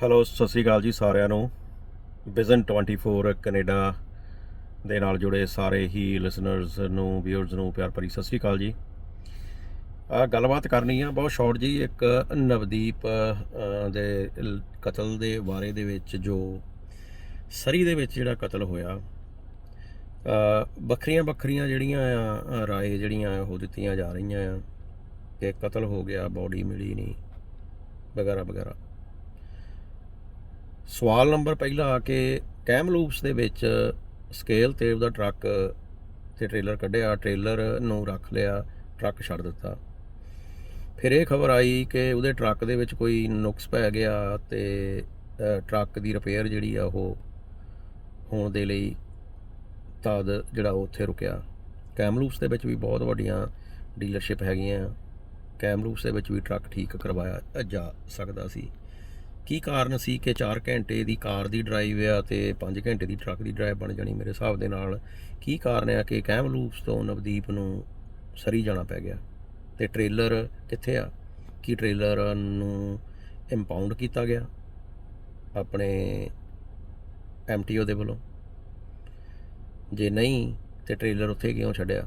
Hello, Sat Sri ਅਕਾਲ ਜੀ ਸਾਰਿਆਂ ਨੂੰ। ਵਿਜ਼ਨ 24 ਕੈਨੇਡਾ ਦੇ ਨਾਲ ਜੁੜੇ ਸਾਰੇ ਹੀ ਲਿਸਨਰਸ ਨੂੰ ਵਿਊਅਰਸ ਨੂੰ ਪਿਆਰ ਭਰੀ ਸਤਿ ਸ੍ਰੀ ਅਕਾਲ ਜੀ। ਆ ਗੱਲਬਾਤ ਕਰਨੀ ਆ, ਬਹੁਤ ਸ਼ਾਰਟ ਜੀ, ਇੱਕ ਨਵਦੀਪ ਦੇ ਕਤਲ ਦੇ ਬਾਰੇ ਦੇ ਵਿੱਚ ਜੋ ਸਰੀ ਦੇ ਵਿੱਚ ਜਿਹੜਾ ਕਤਲ ਹੋਇਆ ਵੱਖਰੀਆਂ ਵੱਖਰੀਆਂ ਜਿਹੜੀਆਂ ਆ ਰਾਏ ਜਿਹੜੀਆਂ ਉਹ ਦਿੱਤੀਆਂ ਜਾ ਰਹੀਆਂ ਆ ਕਿ ਕਤਲ ਹੋ ਗਿਆ ਬੋਡੀ ਮਿਲੀ ਨਹੀਂ ਵਗੈਰਾ ਵਗੈਰਾ ਸਵਾਲ ਨੰਬਰ ਪਹਿਲਾ ਆ ਕੇ ਕੈਮਲੂਪਸ ਦੇ ਵਿੱਚ ਸਕੇਲ 'ਤੇ ਉਹਦਾ ਟਰੱਕ ਤੇ ਟ੍ਰੇਲਰ ਕੱਢਿਆ ਟ੍ਰੇਲਰ ਨੂੰ ਰੱਖ ਲਿਆ, ਟਰੱਕ ਛੱਡ ਦਿੱਤਾ। ਫਿਰ ਇਹ ਖਬਰ ਆਈ ਕਿ ਉਹਦੇ ਟਰੱਕ ਦੇ ਵਿੱਚ ਕੋਈ ਨੁਕਸ ਪੈ ਗਿਆ ਤੇ ਟਰੱਕ ਦੀ ਰਿਪੇਅਰ ਜਿਹੜੀ ਆ ਉਹ ਹੋਣ ਦੇ ਲਈ ਤਦ ਜਿਹੜਾ ਉਹ ਉੱਥੇ ਰੁਕਿਆ। ਕੈਮਲੂਪਸ ਦੇ ਵਿੱਚ ਵੀ ਬਹੁਤ ਵੱਡੀਆਂ ਡੀਲਰਸ਼ਿਪ ਹੈਗੀਆਂ। ਕੈਮਲੂਪਸ ਦੇ ਵਿੱਚ ਵੀ ਟਰੱਕ ਠੀਕ ਕਰਵਾਇਆ ਜਾ ਸਕਦਾ ਸੀ। ਕੀ ਕਾਰਨ ਸੀ ਕਿ 4 ਘੰਟੇ ਦੀ ਕਾਰ ਦੀ ਡਰਾਈਵ ਆ ਤੇ 5 ਘੰਟੇ ਦੀ ਟਰੱਕ ਦੀ ਡਰਾਈਵ ਬਣ ਜਾਣੀ ਮੇਰੇ ਹਿਸਾਬ ਦੇ ਨਾਲ? ਕੀ ਕਾਰਨ ਆ ਕਿ ਕੈਮਲੂਪਸ ਤੋਂ ਨਵਦੀਪ ਨੂੰ ਸਰੀ ਜਾਣਾ ਪੈ ਗਿਆ? ਤੇ ਟ੍ਰੇਲਰ ਕਿੱਥੇ ਆ? ਕੀ ਟ੍ਰੇਲਰ ਨੂੰ ਇੰਪਾਊਂਡ ਕੀਤਾ ਗਿਆ ਆਪਣੇ ਐਮਟੀਓ ਦੇ ਵੱਲੋਂ? ਜੇ ਨਹੀਂ, ਤੇ ਟ੍ਰੇਲਰ ਉੱਥੇ ਕਿਉਂ ਛੱਡਿਆ?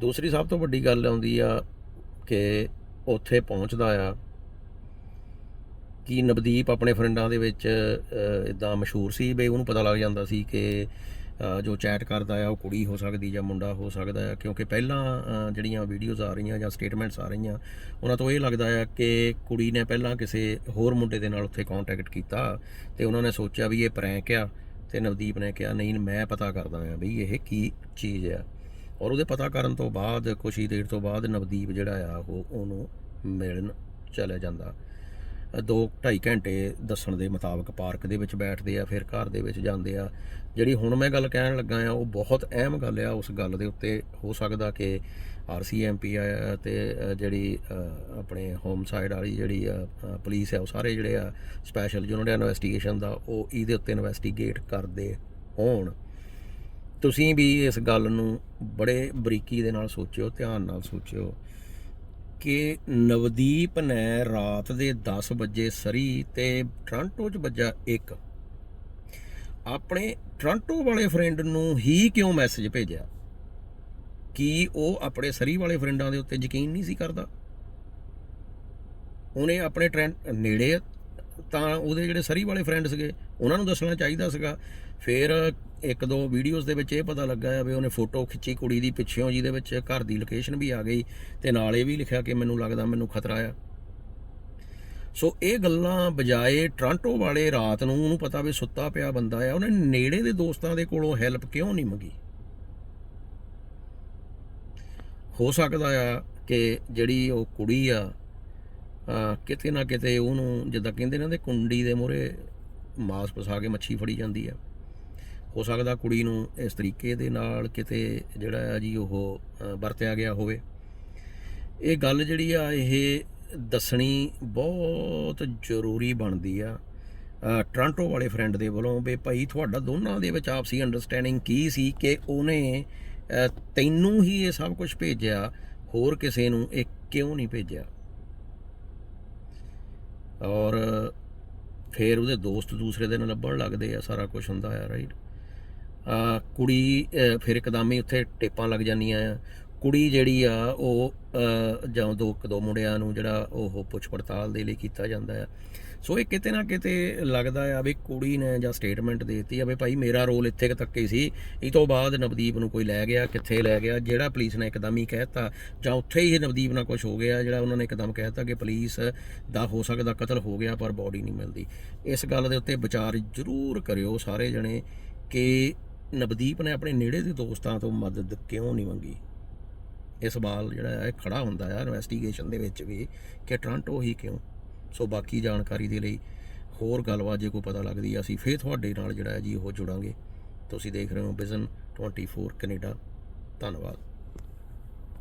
ਦੂਸਰੀ ਸਭ ਤੋਂ ਵੱਡੀ ਗੱਲ ਆਉਂਦੀ ਆ ਕਿ ਉੱਥੇ ਪਹੁੰਚਦਾ ਆ ਕਿ ਨਵਦੀਪ ਆਪਣੇ ਫਰੈਂਡਾਂ ਦੇ ਵਿੱਚ ਇਦਾਂ ਮਸ਼ਹੂਰ ਸੀ, ਬਈ ਉਹਨੂੰ ਪਤਾ ਲੱਗ ਜਾਂਦਾ ਸੀ ਕਿ ਜੋ ਚੈਟ ਕਰਦਾ ਆ, ਉਹ ਕੁੜੀ ਹੋ ਸਕਦੀ ਜਾਂ ਮੁੰਡਾ ਹੋ ਸਕਦਾ ਆ, ਕਿਉਂਕਿ ਪਹਿਲਾਂ ਜਿਹੜੀਆਂ ਵੀਡੀਓਜ਼ ਆ ਰਹੀਆਂ ਜਾਂ ਸਟੇਟਮੈਂਟਸ ਆ ਰਹੀਆਂ, ਉਹਨਾਂ ਤੋਂ ਇਹ ਲੱਗਦਾ ਆ ਕਿ ਕੁੜੀ ਨੇ ਪਹਿਲਾਂ ਕਿਸੇ ਹੋਰ ਮੁੰਡੇ ਦੇ ਨਾਲ ਉੱਥੇ ਕੰਟੈਕਟ ਕੀਤਾ ਤੇ ਉਹਨਾਂ ਨੇ ਸੋਚਿਆ ਵੀ ਇਹ ਪ੍ਰੈਂਕ ਆ ਤੇ ਨਵਦੀਪ ਨੇ ਕਿਹਾ, ਨਹੀਂ, ਮੈਂ ਪਤਾ ਕਰਦਾ ਆ ਬਈ ਇਹ ਕੀ ਚੀਜ਼ ਆ। ਔਰ ਉਹਦੇ ਪਤਾ ਕਰਨ ਤੋਂ ਬਾਅਦ, ਕੁਛ ਹੀ ਦੇਰ ਤੋਂ ਬਾਅਦ ਨਵਦੀਪ ਜਿਹੜਾ ਆ, ਉਹ ਉਹਨੂੰ ਮਿਲਣ ਚਲੇ ਜਾਂਦਾ। ਦੋ ਢਾਈ ਘੰਟੇ ਦੱਸਣ ਦੇ ਮੁਤਾਬਕ ਪਾਰਕ ਦੇ ਵਿੱਚ ਬੈਠਦੇ ਆ, ਫਿਰ ਘਰ ਦੇ ਵਿੱਚ ਜਾਂਦੇ ਆ। ਜਿਹੜੀ ਹੁਣ ਮੈਂ ਗੱਲ ਕਹਿਣ ਲੱਗਾ ਆ, ਉਹ ਬਹੁਤ ਅਹਿਮ ਗੱਲ ਆ, ਉਸ ਗੱਲ ਦੇ ਉੱਤੇ ਹੋ ਸਕਦਾ ਕਿ ਆਰਸੀਐਮਪੀ ਆ, ਤੇ ਜਿਹੜੀ ਆਪਣੇ ਹੋਮ ਸਾਈਡ ਵਾਲੀ ਜਿਹੜੀ ਆ ਪੁਲਿਸ ਆ, ਉਹ ਸਾਰੇ ਜਿਹੜੇ ਆ ਸਪੈਸ਼ਲ ਯੂਨਿਟ ਇਨਵੈਸਟੀਗੇਸ਼ਨ ਦਾ, ਉਹ ਇਹਦੇ ਉੱਤੇ ਇਨਵੈਸਟੀਗੇਟ ਕਰਦੇ ਹੋਣ। ਤੁਸੀਂ ਵੀ ਇਸ ਗੱਲ ਨੂੰ ਬੜੇ ਬਰੀਕੀ ਦੇ ਨਾਲ ਸੋਚਿਓ, ਧਿਆਨ ਨਾਲ ਸੋਚਿਓ। ਕਿ ਨਵਦੀਪ ਨੇ ਰਾਤ ਦੇ 10 ਵਜੇ ਸਰੀ ਤੇ ਟ੍ਰਾਂਟੋ 'ਚ ਵੱਜਾ ਇੱਕ। ਆਪਣੇ ਟ੍ਰਾਂਟੋ ਵਾਲੇ ਫਰੈਂਡ ਨੂੰ ਹੀ ਕਿਉਂ ਮੈਸੇਜ ਭੇਜਿਆ? ਕਿ ਉਹ ਆਪਣੇ ਸਰੀ ਵਾਲੇ ਫਰੈਂਡਾਂ ਦੇ ਉੱਤੇ ਯਕੀਨ ਨਹੀਂ ਸੀ ਕਰਦਾ? ਉਹਨੇ ਆਪਣੇ ਟ੍ਰੈਂਡ ਨੇੜੇ ਤਾਂ ਉਹਦੇ ਜਿਹੜੇ ਸਰੀ ਵਾਲੇ ਫਰੈਂਡ ਸੀਗੇ, ਉਹਨਾਂ ਨੂੰ ਦੱਸਣਾ ਚਾਹੀਦਾ ਸੀਗਾ। ਫਿਰ ਇੱਕ ਦੋ ਵੀਡੀਓਜ਼ ਦੇ ਵਿੱਚ ਇਹ ਪਤਾ ਲੱਗਾ ਆ ਵੀ ਉਹਨੇ ਫੋਟੋ ਖਿੱਚੀ ਕੁੜੀ ਦੀ ਪਿੱਛੇੋਂ ਜਿਹਦੇ ਵਿੱਚ ਘਰ ਦੀ ਲੋਕੇਸ਼ਨ ਵੀ ਆ ਗਈ ਤੇ ਨਾਲ ਇਹ ਵੀ ਲਿਖਿਆ ਕਿ ਮੈਨੂੰ ਲੱਗਦਾ ਮੈਨੂੰ ਖਤਰਾ ਆ। ਸੋ ਇਹ ਗੱਲਾਂ ਬਜਾਏ ਟ੍ਰਾਂਟੋ ਵਾਲੇ ਰਾਤ ਨੂੰ ਉਹਨੂੰ ਪਤਾ ਵੀ ਸੁੱਤਾ ਪਿਆ ਬੰਦਾ ਆ, ਉਹਨੇ ਨੇੜੇ ਦੇ ਦੋਸਤਾਂ ਦੇ ਕੋਲੋਂ ਹੈਲਪ ਕਿਉਂ ਨਹੀਂ ਮੰਗੀ? ਹੋ ਸਕਦਾ ਆ ਕਿ ਜਿਹੜੀ ਉਹ ਕੁੜੀ ਆ ਕਿਤੇ ਨਾ ਕਿਤੇ ਉਹਨੂੰ ਜਿੱਦਾਂ ਕਹਿੰਦੇ ਨੇ ਨਾ ਤੇ ਕੁੰਡੀ ਦੇ ਮੂਹਰੇ ਮਾਸ ਪਸਾ ਕੇ ਮੱਛੀ ਫੜੀ ਜਾਂਦੀ ਆ। ਹੋ ਸਕਦਾ ਕੁੜੀ ਨੂੰ ਇਸ ਤਰੀਕੇ ਦੇ ਨਾਲ ਕਿਤੇ ਜਿਹੜਾ ਆ ਜੀ ਉਹ ਵਰਤਿਆ ਗਿਆ ਹੋਵੇ। ਇਹ ਗੱਲ ਜਿਹੜੀ ਆ ਇਹ ਦੱਸਣੀ ਬਹੁਤ ਜ਼ਰੂਰੀ ਬਣਦੀ ਆ। ਅਹ, ਵਾਲੇ ਫਰੈਂਡ ਦੇ ਵੱਲੋਂ ਵੀ ਭਾਈ ਤੁਹਾਡਾ ਦੋਨਾਂ ਦੇ ਵਿੱਚ ਆਪਸੀ ਅੰਡਰਸਟੈਂਡਿੰਗ ਕੀ ਸੀ ਕਿ ਉਹਨੇ ਤੈਨੂੰ ਹੀ ਇਹ ਸਭ ਕੁਝ ਭੇਜਿਆ ਹੋਰ ਕਿਸੇ ਨੂੰ ਇਹ ਕਿਉਂ ਨਹੀਂ ਭੇਜਿਆ? ਔਰ ਫਿਰ ਉਹਦੇ ਦੋਸਤ ਦੂਸਰੇ ਦਿਨ ਲੱਭਣ ਲੱਗਦੇ ਆ, ਸਾਰਾ ਕੁਝ ਹੁੰਦਾ ਆ ਰਾਈਟ ਕੁੜੀ ਫਿਰ ਇੱਕਦਮ ਹੀ ਉੱਥੇ ਟੇਪਾਂ ਲੱਗ ਜਾਂਦੀਆਂ ਆ ਕੁੜੀ ਜਿਹੜੀ ਆ, ਉਹ ਜਾਂ ਦੋ, ਇੱਕ ਦੋ ਮੁੰਡਿਆਂ ਨੂੰ ਜਿਹੜਾ ਉਹ ਪੁੱਛ ਪੜਤਾਲ ਦੇ ਲਈ ਕੀਤਾ ਜਾਂਦਾ ਆ। ਸੋ ਇਹ ਕਿਤੇ ਨਾ ਕਿਤੇ ਲੱਗਦਾ ਆ ਵੀ ਕੁੜੀ ਨੇ ਜਾਂ ਸਟੇਟਮੈਂਟ ਦੇਤੀ ਆ ਵੀ ਭਾਈ ਮੇਰਾ ਰੋਲ ਇੱਥੇ ਕੁ ਤੱਕ ਹੀ ਸੀ। ਇਹ ਤੋਂ ਬਾਅਦ ਨਵਦੀਪ ਨੂੰ ਕੋਈ ਲੈ ਗਿਆ, ਕਿੱਥੇ ਲੈ ਗਿਆ, ਜਿਹੜਾ ਪੁਲਿਸ ਨੇ ਇੱਕਦਮ ਹੀ ਕਹਿਤਾ ਜਾਂ ਉੱਥੇ ਹੀ ਨਵਦੀਪ ਨਾਲ ਕੁਝ ਹੋ ਗਿਆ, ਜਿਹੜਾ ਉਹਨਾਂ ਨੇ ਇੱਕਦਮ ਕਹਿਤਾ ਕਿ ਪੁਲਿਸ ਦਾ ਹੋ ਸਕਦਾ ਕਤਲ ਹੋ ਗਿਆ, ਪਰ ਬੋਡੀ ਨਹੀਂ ਮਿਲਦੀ। ਇਸ ਗੱਲ ਦੇ ਉੱਤੇ ਵਿਚਾਰ ਜ਼ਰੂਰ ਕਰਿਓ ਸਾਰੇ ਜਣੇ ਕਿ ਨਵਦੀਪ ਨੇ ਆਪਣੇ ਨੇੜੇ ਦੇ ਦੋਸਤਾਂ ਤੋਂ ਮਦਦ ਕਿਉਂ ਨਹੀਂ ਮੰਗੀ? ਇਹ ਸਵਾਲ ਜਿਹੜਾ ਹੈ ਖੜਾ ਹੁੰਦਾ ਹੈ ਇਨਵੈਸਟੀਗੇਸ਼ਨ ਦੇ ਵਿੱਚ ਵੀ ਕਿ ਟ੍ਰਾਂਟੋ ਹੀ ਕਿਉਂ? ਸੋ ਬਾਕੀ ਜਾਣਕਾਰੀ ਦੇ ਲਈ ਹੋਰ ਗੱਲਬਾਤ ਜੇ ਕੋਈ ਪਤਾ ਲੱਗਦੀ ਹੈ ਅਸੀਂ ਫੇਰ ਤੁਹਾਡੇ ਨਾਲ ਜਿਹੜਾ ਹੈ ਜੀ ਉਹ ਜੁੜਾਂਗੇ। ਤੁਸੀਂ ਦੇਖ ਰਹੇ ਹੋ ਵਿਜ਼ਨ 24 ਕੈਨੇਡਾ ਧੰਨਵਾਦ।